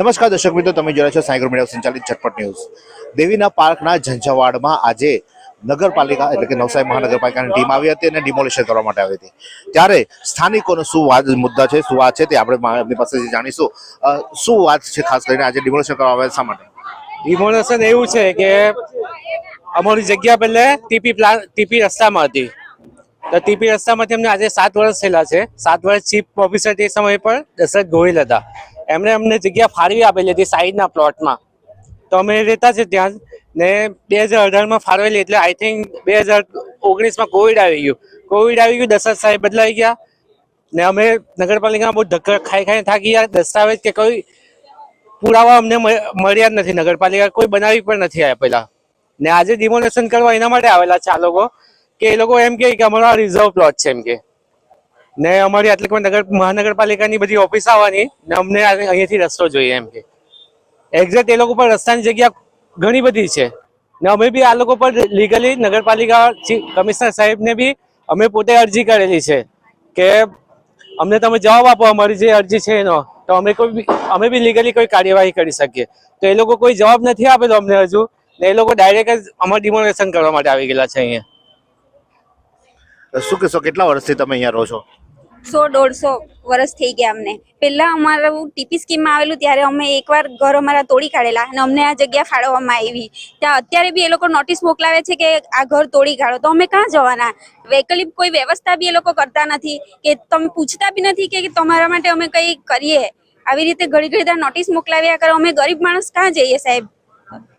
નમસ્કાર દર્શક મિત્રો, તમે જોયા છો સાયકલ મીડિયા સંચાલિત ઝટપટ ન્યૂઝ. દેવીના પાર્કના ઝંઝાવાડમાં આજે નગરપાલિકા એટલે કે નવસારી મહાનગરપાલિકાની ટીમ આવી હતી અને ડિમોલિશન કરવા માટે આવી હતી. ત્યારે સ્થાનિકોનો શું વાત મુદ્દા છે, શું વાત છે તે આપણે એમની પાસેથી જાણીશું. શું વાત છે ખાસ કરીને આજે ડિમોલિશન કરવા આવે શા માટે? ડિમોલેશન એવું છે કે અમારી જગ્યા પહેલે ટીપી પ્લાન ટીપી રસ્તામાં હતી. તો ટીપી રસ્તામાંથી અમને આજે સાત વર્ષ થયેલા છે. સાત વર્ષ ચીફ ઓફિસર તે સમય પર દશરથ ગોહિલ હતા. એમણે અમને જગ્યા ફાળવી આપેલી હતી સાઈડના પ્લોટમાં. તો અમે રહેતા છે ત્યાં. ને બે હજાર અઢારમાં ફાળવેલી એટલે આઈ થિંક બે હજાર ઓગણીસમાં કોવિડ આવી ગયું. કોવિડ આવી ગયું, દશરથ સાહેબ બદલાઈ ગયા ને અમે નગરપાલિકામાં બહુ ધક્કા ખાઈ ખાઈને થાકી ગયા. દસ્તાવેજ કે કોઈ પુરાવા અમને મળ્યા જ નથી. નગરપાલિકા કોઈ બનાવી પણ નથી આવ્યા પહેલાં. ને આજે ડિમોલેશન કરવા એના માટે આવેલા છે આ લોકો. કે એ લોકો એમ કે અમારો રિઝર્વ પ્લોટ છે એમ કે ને અમારી આટલી નગર મહાનગરપાલિકાની બધી ઓફિસ આવવાની ને અમને અહીંયાથી રસ્તો જોઈએ એમ કે. એક્ઝેક્ટ એ લોકો પર રસ્તાની જગ્યા ઘણી બધી છે. ને અમે બી આ લોકો પર લીગલી નગરપાલિકા કમિશનર સાહેબને બી અમે પોતે અરજી કરેલી છે કે અમને તમે જવાબ આપો અમારી જે અરજી છે એનો. તો અમે કોઈ અમે બી લીગલી કોઈ કાર્યવાહી કરી શકીએ. તો એ લોકો કોઈ જવાબ નથી આપેલો અમને હજુ. ને એ લોકો ડાયરેક્ટ જ અમારે ડિમોનેશન કરવા માટે આવી ગયેલા છે અહીંયા. શું કહેશો, કેટલા વર્ષથી તમે અહીંયા રહો છો? સો, દોઢસો વર્ષ થઈ ગયા અમને. પહેલા અમારું ટીપી સ્કીમમાં આવેલું ત્યારે અમે એકવાર ઘર અમારા તોડી કાઢેલા અને અમને આ જગ્યા ફાળવવામાં આવી. ત્યાં અત્યારે બી એ લોકો નોટિસ મોકલાવે છે કે આ ઘર તોડી કાઢો. તો અમે ક્યાં જવાના? વૈકલ્પિક કોઈ વ્યવસ્થા બી એ લોકો કરતા નથી કે તમે પૂછતા બી નથી કે તમારા માટે અમે કંઈ કરીએ. આવી રીતે ઘડી ઘડી નોટિસ મોકલાવ્યા કરે. અમે ગરીબ માણસ ક્યાં જઈએ સાહેબ?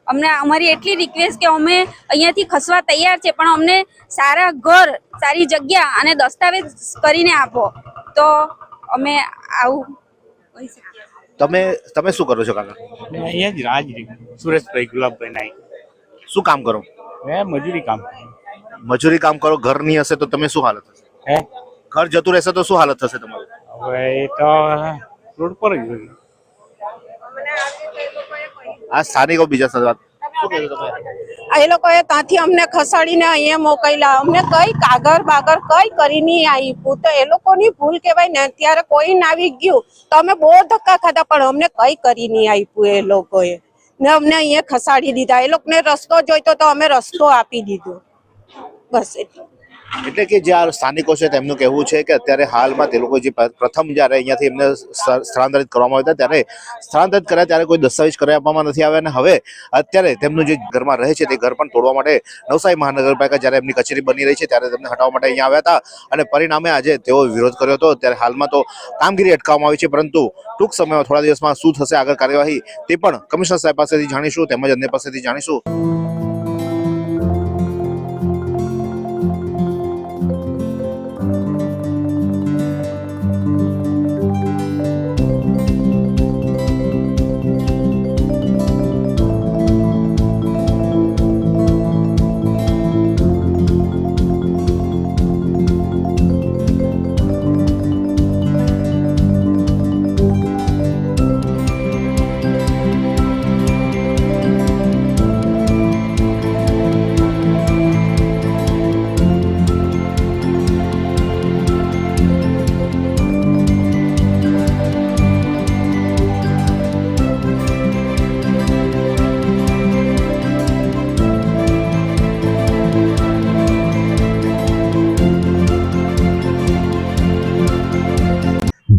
અમને અમારી એટલી રિક્વેસ્ટ કે અમે અહીંયાથી ખસવા તૈયાર છે પણ અમને સારા ઘર સારી જગ્યા અને દસ્તાવેજ કરીને આપો. તો અમે આવું તમે તમે શું કરો છો કાકા? અહીંયા જ રાજ સુરેશભાઈ ગુલાબભાઈ નાઈ શું કામ કરો? હે મજૂરી કામ. મજૂરી કામ કરો ઘરની હશે તો તમે શું હાલત હશે? હે? ઘર જતું રહેશે તો શું હાલત થશે તમારું? હવે એ તો રોડ પર જ હોય. આ સ્થાનિકો બીજા સાથે એ લોકોએ ત્યાંથી અમને ખસાડીને અહીંયા મોકલ્યા. અમને કઈ કાગર બાગળ કઈ કરી નહીં આપ્યું. તો એ લોકોની ભૂલ કહેવાય ને, ત્યારે કોઈ ના આવી ગયું. તો અમે બહુ ધક્કા ખાધા, પણ અમને કઈ કરી નહીં આપ્યું એ લોકોએ. ને અમને અહીંયા ખસાડી દીધા. એ લોકોને રસ્તો જોઈતો તો અમે રસ્તો આપી દીધો. બસ એટલું. એટલે કે જે આ સ્થાનિકો છે તેમનું કહેવું છે કે અત્યારે હાલમાં તે લોકો જે પ્રથમ જ્યારે અહીંયાથી એમને સ્થળાંતરિત કરવામાં આવ્યા ત્યારે સ્થળાંતરિત કર્યા ત્યારે કોઈ દસ્તાવેજ કરી આપવામાં નથી આવ્યા અને હવે અત્યારે તેમનું જે ઘરમાં રહે છે તે ઘર પણ તોડવા માટે નવસારી મહાનગરપાલિકા જ્યારે એમની કચેરી બની રહી છે ત્યારે તેમને હટાવવા માટે અહીંયા આવ્યા હતા અને પરિણામે આજે તેઓ વિરોધ કર્યો હતો. ત્યારે હાલમાં તો કામગીરી અટકાવવામાં આવી છે, પરંતુ ટૂંક સમયમાં થોડા દિવસમાં શું થશે આગળ કાર્યવાહી તે પણ કમિશનર સાહેબ પાસેથી જાણીશું તેમજ અન્ય પાસેથી જાણીશું.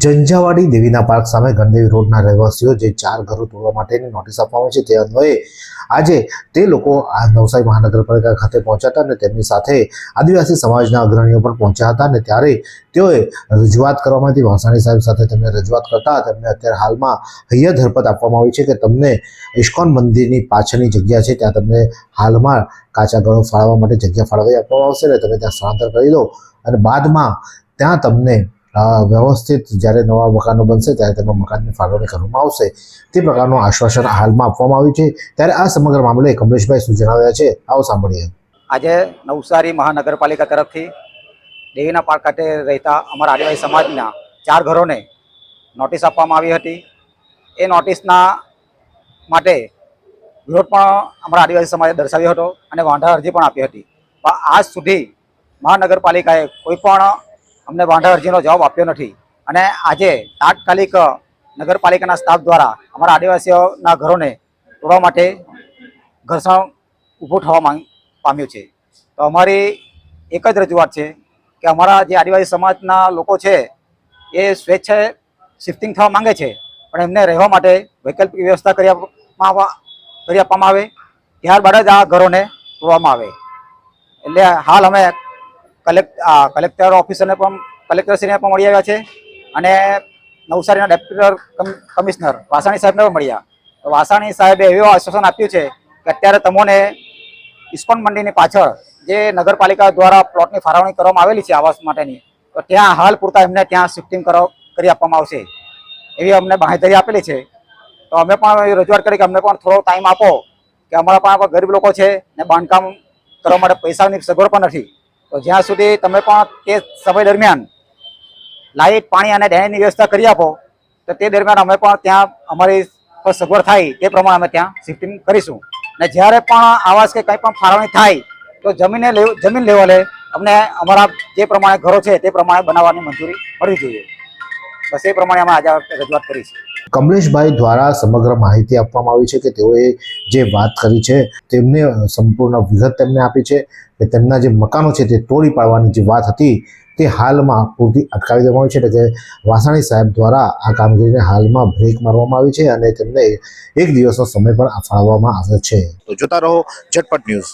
ઝંઝાવાડી દેવીના પાર્ક સામે ગણદેવી રોડના રહેવાસીઓ જે ચાર ઘરો તોડવા માટેની નોટિસ આપવામાં છે, તે અન્વયે આજે તે લોકો આ નવસારી મહાનગરપાલિકા ખાતે પહોંચ્યા હતા અને તેમની સાથે આદિવાસી સમાજના અગ્રણીઓ પણ પહોંચ્યા હતા અને ત્યારે તેઓએ રજૂઆત કરવામાં હતી વાસાણી સાહેબ સાથે તેમને રજૂઆત કરતા તેમને અત્યારે હાલમાં હૈયા ધરપત આપવામાં આવી છે કે તમને ઇસ્કોન મંદિરની પાછળની જગ્યા છે, ત્યાં તમને હાલમાં કાચા ગળો ફાળવા માટે જગ્યા ફાળવી આપવામાં આવશે અને તમે ત્યાં સ્થળાંતર કરી દો અને બાદમાં ત્યાં તમને વ્યવસ્થિત જ્યારે નવા મકાનો બનશે, ત્યારે તેમાં મકાનની ફાળવણી કરવામાં આવશે. તે પ્રકારનું આશ્વાસન હાલમાં આપવામાં આવ્યું છે. ત્યારે આ સમગ્ર મામલે કમલેશભાઈ શું જણાવ્યા છે? આવો સાંભળીએ. આજે નવસારી મહાનગરપાલિકા તરફથી દેવીના પાર્ક ખાતે રહેતા અમારા આદિવાસી સમાજના ચાર ઘરોને નોટિસ આપવામાં આવી હતી. એ નોટિસના માટે વિરોધ પણ અમારા આદિવાસી સમાજે દર્શાવ્યો હતો અને વાંધા અરજી પણ આપી હતી. પણ આજ સુધી મહાનગરપાલિકાએ કોઈ પણ અમને વાંધા અરજીનો જવાબ આપ્યો નથી. અને આજે તાત્કાલિક નગરપાલિકાના સ્ટાફ દ્વારા અમારા આદિવાસીઓના ઘરોને તોડવા માટે ઘર્ષણ ઊભું થવા માંગ, પામ્યું છે. તો અમારી એક જ રજૂઆત છે કે અમારા જે આદિવાસી સમાજના લોકો છે, એ સ્વેચ્છાએ શિફ્ટિંગ થવા માંગે છે, પણ એમને રહેવા માટે વૈકલ્પિક વ્યવસ્થા કરી આપવામાં કરી આપવામાં આવે. ત્યારબાદ જ આ ઘરોને તોડવામાં આવે. એટલે હાલ અમે કલેક્ટ કલેક્ટર ઓફિસરને પણ, કલેક્ટરશ્રીને પણ મળી આવ્યા છે. અને નવસારીના ડેપ્યુટી કમિશનર વાસાણી સાહેબને પણ મળ્યા. વાસાણી સાહેબે એવું આશ્વાસન આપ્યું છે કે અત્યારે તમોને ઇસ્કોન મંડીની પાછળ જે નગરપાલિકા દ્વારા પ્લોટની ફાળવણી કરવામાં આવેલી છે આવાસ માટેની, તો ત્યાં હાલ પૂરતા એમને ત્યાં શિફ્ટિંગ કરી આપવામાં આવશે. એવી અમને બાંહેધરી આપેલી છે. તો અમે પણ રજૂઆત કરી કે અમને પણ થોડો ટાઈમ આપો, કે અમારા પણ ગરીબ લોકો છે ને બાંધકામ કરવા માટે પૈસાની સગવડ પણ નથી. તો જ્યાં સુધી તમે પણ તે સમય દરમિયાન લાઇટ, પાણી અને ડેનની વ્યવસ્થા કરી આપો, તો તે દરમિયાન અમે પણ ત્યાં અમારી સગવડ થાય તે પ્રમાણે અમે ત્યાં શિફ્ટિંગ કરીશું. ને જ્યારે પણ આવાસ કે કંઈ પણ ફાળવણી થાય, તો જમીને જમીન લેવલે અમને અમારા જે પ્રમાણે ઘરો છે તે પ્રમાણે બનાવવાની મંજૂરી મળવી જોઈએ. બસ એ પ્રમાણે અમે આજે રજૂઆત કરી છે કમલેશભાઈ દ્વારા સમગ્ર માહિતી આપવામાં આવી છે કે તેઓએ જે વાત કરી છે, તેમને સંપૂર્ણ વિગત તેમને આપી છે કે તેમના જે મકાનો છે તે તોડી પાડવાની જે વાત હતી તે હાલમાં પૂરતી અટકાવી દેવામાં આવી છે. એટલે કે વાસાણી સાહેબ દ્વારા આ કામગીરીને હાલમાં બ્રેક મારવામાં આવી છે અને તેમને એક દિવસનો સમય પણ ફાળવવામાં આવ્યો છે. તો જોતા રહો ઝટપટ ન્યૂઝ.